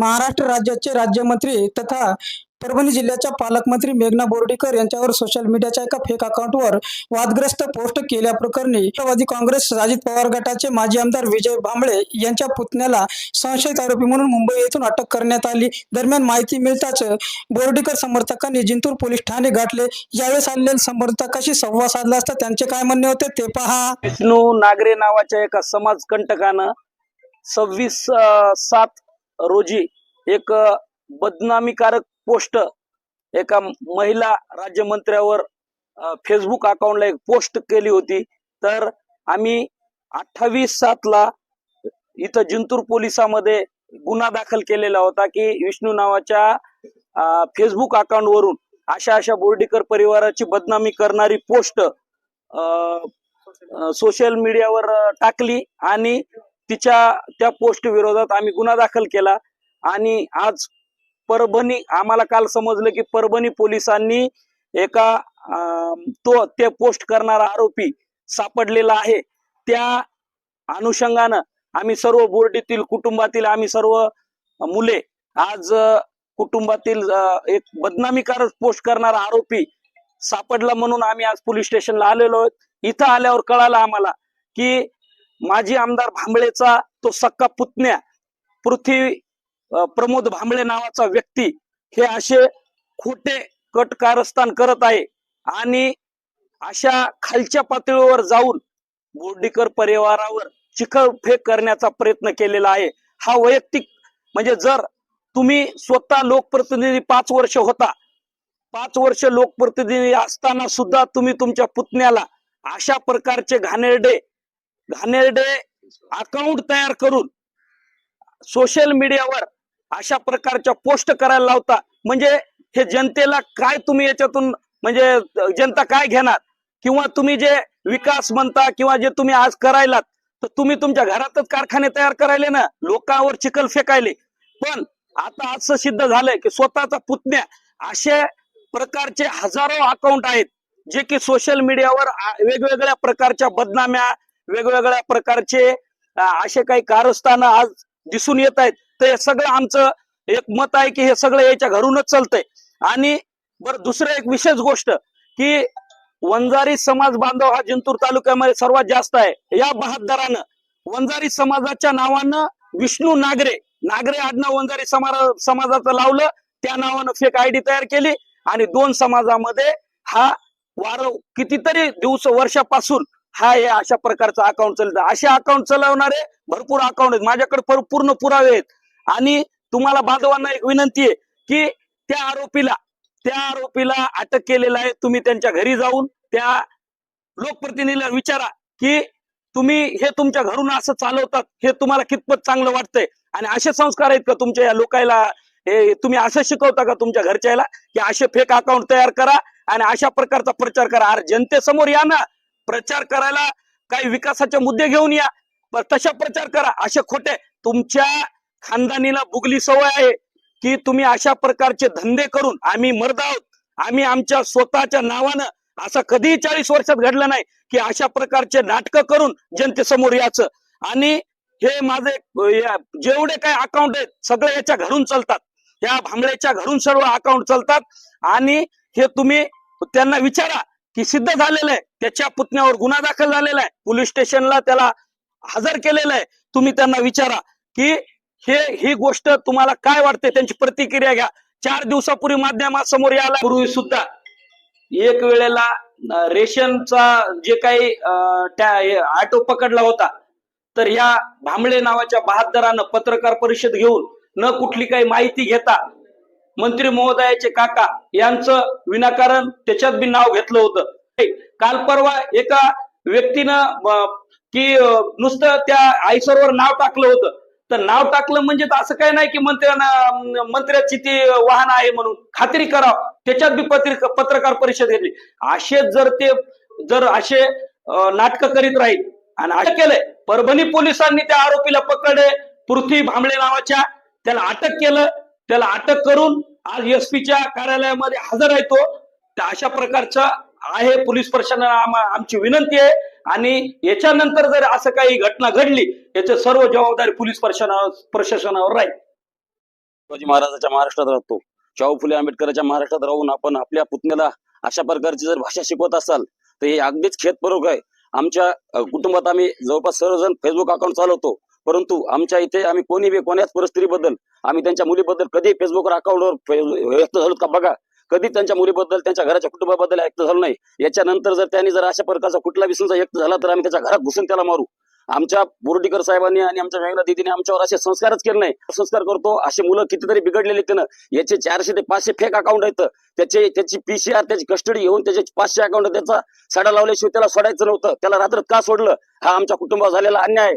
महाराष्ट्र राज्याचे राज्यमंत्री तथा परभणी जिल्ह्याच्या पालकमंत्री मेघना बोर्डीकर यांच्यावर सोशल मीडियाच्या एका फेक अकाउंटवर वादग्रस्त पोस्ट केल्याप्रकरणी राष्ट्रवादी काँग्रेस अजित पवार गटाचे माजी आमदार विजय भांबळे यांच्या पुतण्याला संशयित आरोपी म्हणून मुंबई येथून अटक करण्यात आली. दरम्यान माहिती मिळताच बोर्डीकर समर्थकांनी जिंतूर पोलीस ठाणे गाठले. यावेळेस आलेल्या समर्थकाशी संवाद साधला असता त्यांचे काय म्हणणे होते ते पहा. विष्णू नागरे नावाच्या एका समाजकंटकानं सव्वीस सात रोजी एक बदनामीकारक पोस्ट एका महिला राज्यमंत्र्यावर फेसबुक अकाउंटला एक पोस्ट केली होती. तर आम्ही अठ्ठावीस सातला इथं जिंतूर पोलिसामध्ये गुन्हा दाखल केलेला होता की विष्णू नावाच्या फेसबुक अकाउंटवरून अशा अशा बोर्डीकर परिवाराची बदनामी करणारी पोस्ट अ, सोशल मीडियावर टाकली आणि तिच्या त्या पोस्ट विरोधात आम्ही गुन्हा दाखल केला. आणि आज परभणी आम्हाला काल समजलं की परभणी पोलिसांनी एका तो ते पोस्ट करणारा आरोपी सापडलेला आहे. त्या अनुषंगानं आम्ही सर्व बोर्डीतील कुटुंबातील आम्ही सर्व मुले आज कुटुंबातील एक बदनामीकारक पोस्ट करणारा आरोपी सापडला म्हणून आम्ही आज पोलीस स्टेशनला आलेलो आहोत. इथं आल्यावर कळालं आम्हाला की माजी आमदार भांबळेचा तो सक्का पुतण्या पृथ्वी प्रमोद भांबळे नावाचा व्यक्ती हे असे खोटे कट कारस्थान करत आहे आणि अशा खालच्या पातळीवर जाऊन बोर्डीकर परिवारावर चिखलफेक करण्याचा प्रयत्न केलेला आहे. हा वैयक्तिक म्हणजे जर तुम्ही स्वतः लोकप्रतिनिधी पाच वर्ष होता पाच वर्ष लोकप्रतिनिधी असताना सुद्धा तुम्ही तुमच्या पुतण्याला अशा प्रकारचे घाणेरडे घाणेरडे अकाउंट तयार करून सोशल मीडियावर अशा प्रकारच्या पोस्ट करायला लावता. म्हणजे हे जनतेला काय तुम्ही याच्यातून म्हणजे जनता काय घेणार? किंवा तुम्ही जे विकास म्हणता किंवा जे तुम्ही आज करायलात तर तुम्ही तुमच्या घरातच कारखाने तयार करायले ना? लोकांवर चिखल फेकायले. पण आता असं सिद्ध झालंय की स्वतःचा पुतण्या असे प्रकारचे हजारो अकाउंट आहेत जे की सोशल मीडियावर वेगवेगळ्या प्रकारच्या बदनाम्या वेगवेगळ्या प्रकारचे असे काही कारस्थान आज दिसून येत आहेत. तर हे सगळं आमचं एक मत आहे की हे सगळं याच्या घरूनच चालतंय. आणि बरं दुसरं एक विशेष गोष्ट की वंजारी समाज बांधव हा जिंतूर तालुक्यामध्ये सर्वात जास्त आहे. या बहादरानं वंजारी समाजाच्या नावानं विष्णू नागरे नागरे आडनाव वंजारी समाज समाजाचं लावलं. त्या नावानं फेक आयडी तयार केली. आणि दोन समाजामध्ये हा वार कितीतरी दिवस वर्षापासून हा हे अशा प्रकारचा अकाउंट चालतं. असे अकाउंट चालवणारे भरपूर अकाउंट आहेत. माझ्याकडे पूर्ण पुरावे आहेत. आणि तुम्हाला बांधवांना एक विनंती आहे की त्या आरोपीला त्या आरोपीला अटक केलेला आहे. तुम्ही त्यांच्या घरी जाऊन त्या लोकप्रतिनिधीला विचारा की तुम्ही हे तुमच्या घरून असं चालवतात हे तुम्हाला कितपत चांगलं वाटतंय? आणि असे संस्कार आहेत का तुमच्या या लोकायला? हे तुम्ही असं शिकवता का तुमच्या घरच्याला की असे फेक अकाउंट तयार करा आणि अशा प्रकारचा प्रचार करा? अरे जनतेसमोर या ना. प्रचार करायला काही विकासाचे मुद्दे घेऊन या. पण तशा प्रचार करा. असे खोटे तुमच्या खानदानीला बुगली सवय आहे की तुम्ही अशा प्रकारचे धंदे करून आम्ही मर्द आहोत. आम्ही आमच्या स्वतःच्या नावानं असं कधीही चाळीस वर्षात घडलं नाही की अशा प्रकारचे नाटकं करून जनतेसमोर याचं आणि हे माझे या- जेवढे काही अकाउंट आहेत सगळे याच्या घरून चालतात. या भांबळेच्या घरून सर्व अकाउंट चालतात. आणि हे तुम्ही त्यांना विचारा. की सिद्ध झालेलं आहे. त्याच्या पुतण्यावर गुन्हा दाखल झालेला आहे. पोलीस स्टेशनला त्याला हजर केलेलं आहे. तुम्ही त्यांना विचारा की हे ही गोष्ट तुम्हाला काय वाटते? त्यांची प्रतिक्रिया घ्या. चार दिवसापूर्वी माध्यमासमोर यायला पूर्वी सुद्धा एक वेळेला रेशनचा जे काही ऑटो पकडला होता. तर या भांबळे नावाच्या बहादरानं पत्रकार परिषद घेऊन न कुठली काही माहिती घेता मंत्री महोदयाचे काका यांचं विनाकारण त्याच्यात बी नाव घेतलं होतं. काल परवा एका व्यक्तीनं की नुसतं त्या आयसरवर नाव टाकलं होतं. तर नाव टाकलं म्हणजे तर असं काही नाही की मंत्र्यांना मंत्र्याची ती वाहन आहे म्हणून. खात्री करावं. त्याच्यात बी पत्रिका पत्रकार परिषद घेतली. असे जर ते जर असे नाटक करीत राहील आणि अटक केलंय परभणी पोलिसांनी त्या आरोपीला पकडले पृथ्वी भांबळे नावाच्या त्याला अटक केलं त्याला अटक करून आज एसपीच्या कार्यालयामध्ये हजर आहे तो. तर अशा प्रकारचा आहे पोलीस प्रशासनाला आमची विनंती आहे. आणि याच्यानंतर जर असं काही घटना घडली याची सर्व जबाबदारी पोलीस प्रशासनावर प्रशासनावर राहील. शिवाजी महाराजाच्या महाराष्ट्रात राहतो. शाहू फुले आंबेडकरांच्या महाराष्ट्रात राहून आपण आपल्या पुतण्याला अशा प्रकारची जर भाषा शिकवत असाल तर हे अगदीच खेदपूर्वक आहे. आमच्या कुटुंबात आम्ही जवळपास सर्वजण फेसबुक अकाउंट चालवतो. परंतु आमच्या इथे आम्ही कोणी बी कोण्याच परिस्थितीबद्दल आम्ही त्यांच्या मुलीबद्दल कधी फेसबुकवर अकाउंटवर व्यक्त झालो का बघा. कधी त्यांच्या मुलीबद्दल त्यांच्या घराच्या कुटुंबाबद्दल व्यक्त झालो नाही. याच्यानंतर जर त्यांनी जर अशा प्रकारचा कुठला विसंचा व्यक्त झाला तर आम्ही त्याच्या घरात घुसून त्याला मारू. आमच्या बोर्डीकर साहेबांनी आणि आमच्या मेघना दिदीने आमच्यावर असे संस्कारच केले नाही. संस्कार करतो असे मुलं कितीतरी बिघडलेले त्यानं. याचे चारशे ते पाचशे फेक अकाउंट आहेत. त्याचे त्याची पीसीआर त्याची कस्टडी घेऊन त्याचे पाचशे अकाउंट त्याचा सडा लावल्याशिवाय त्याला सोडायचं नव्हतं. त्याला रात्र का सोडलं? हा आमच्या कुटुंबावर झालेला अन्याय. आहे